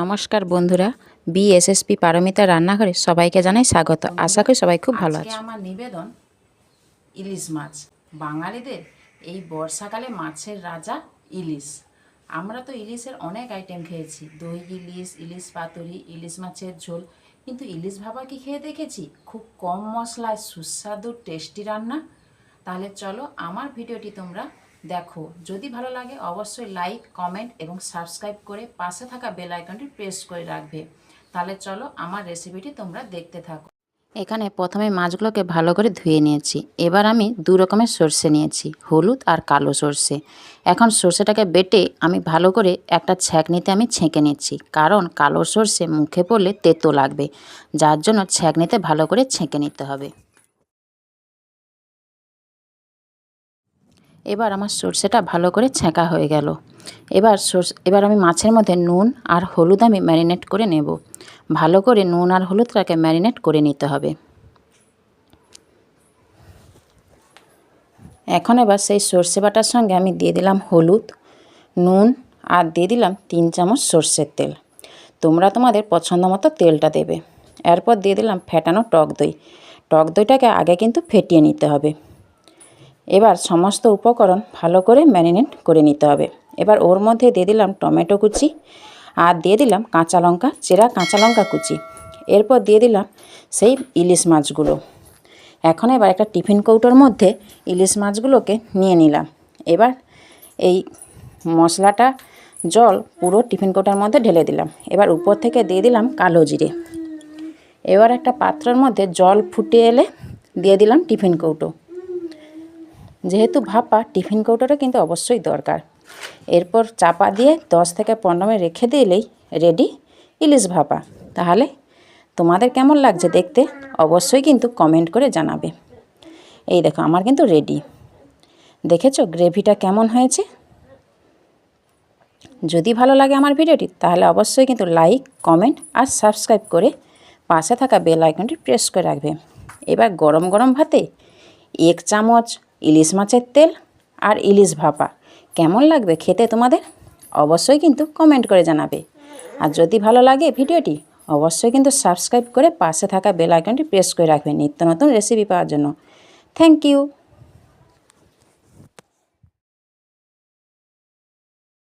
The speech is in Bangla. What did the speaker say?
নমস্কার বন্ধুরা বিএসএসপি পারমিতা রান্নাঘরে সবাইকে জানাই স্বাগত। আশা করি সবাই খুব ভালো আছে। আমার নিবেদন ইলিশ মাছ। বাঙালিদের এই বর্ষাকালে মাছের রাজা ইলিশ। আমরা তো ইলিশের অনেক আইটেম খেয়েছি। দই ইলিশ ইলিশ পাতুরি ইলিশ মাছের ঝোল। কিন্তু ইলিশ ভাপা কি খেয়ে দেখেছি? খুব কম মশলায় সুস্বাদু টেস্টি রান্না। তাহলে চলো আমার ভিডিওটি তোমরা দেখো, যদি ভালো লাগে অবশ্যই লাইক কমেন্ট এবং সাবস্ক্রাইব করে পাশে থাকা বেল আইকনটি প্রেস করে রাখবে। তাহলে চলো আমার রেসিপিটি তোমরা দেখতে থাকো। এখানে প্রথমে মাছগুলোকে ভালো করে ধুয়ে নিয়েছি। এবার আমি দু রকমের সর্ষে নিয়েছি, হলুদ আর কালো সর্ষে। এখন সর্ষেটাকে বেটে আমি ভালো করে একটা ছ্যাঁকনিতে আমি ছেঁকে নিচ্ছি, কারণ কালো সর্ষে মুখে পড়লে তেতো লাগবে, যার জন্য ছ্যাঁকনিতে ভালো করে ছেঁকে নিতে হবে। এবার আমার সর্ষেটা ভালো করে ছেঁকা হয়ে গেল। এবার সর্ষে, এবার আমি মাছের মধ্যে নুন আর হলুদ আমি ম্যারিনেট করে নেব। ভালো করে নুন আর হলুদটাকে ম্যারিনেট করে নিতে হবে। এখন এবার সেই সর্ষে বাটার সঙ্গে আমি দিয়ে দিলাম হলুদ, নুন আর দিয়ে দিলাম তিন চামচ সর্ষের তেল। তোমরা তোমাদের পছন্দ মতো তেলটা দেবে। এরপর দিয়ে দিলাম ফেটানো টক দই। টক দইটাকে আগে কিন্তু ফেটিয়ে নিতে হবে। এবার সমস্ত উপকরণ ভালো করে ম্যারিনেট করে নিতে হবে। এবার ওর মধ্যে দিয়ে দিলাম টমেটো কুচি আর দিয়ে দিলাম কাঁচা লঙ্কা, চেরা কাঁচা লঙ্কা কুচি। এরপর দিয়ে দিলাম সেই ইলিশ মাছগুলো। এখন এবার একটা টিফিন কৌটোর মধ্যে ইলিশ মাছগুলোকে নিয়ে নিলাম। এবার এই মশলাটা, জল পুরো টিফিন কৌটার মধ্যে ঢেলে দিলাম। এবার উপর থেকে দিয়ে দিলাম কালো জিরে। এবার একটা পাত্রের মধ্যে জল ফুটে এলে দিয়ে দিলাম টিফিন কৌটো। যেহেতু ভাপা, টিফিন কৌটোটা কিন্তু অবশ্যই দরকার। এরপর চাপা দিয়ে দশ থেকে পনেরো মিনিট রেখে দিলেই রেডি ইলিশ ভাপা। তাহলে তোমাদের কেমন লাগছে দেখতে অবশ্যই কিন্তু কমেন্ট করে জানাবে। এই দেখো, আমার কিন্তু রেডি। দেখেছ গ্রেভিটা কেমন হয়েছে? যদি ভালো লাগে আমার ভিডিওটি, তাহলে অবশ্যই কিন্তু লাইক, কমেন্ট আর সাবস্ক্রাইব করে পাশে থাকা বেল আইকনটি প্রেস করে রাখবে। এবার গরম গরম ভাতে এক চামচ ইলিশ মাছের তেল আর ইলিশ ভাপা। কেমন লাগবে খেতে তোমাদের? অবশ্যই কিন্তু কমেন্ট করে জানাবে। আর যদি ভালো লাগে ভিডিওটি, অবশ্যই কিন্তু সাবস্ক্রাইব করে পাশে থাকা বেল আইকনটি প্রেস করে রাখবে নিত্য নতুন রেসিপি পাওয়ার জন্য। Thank you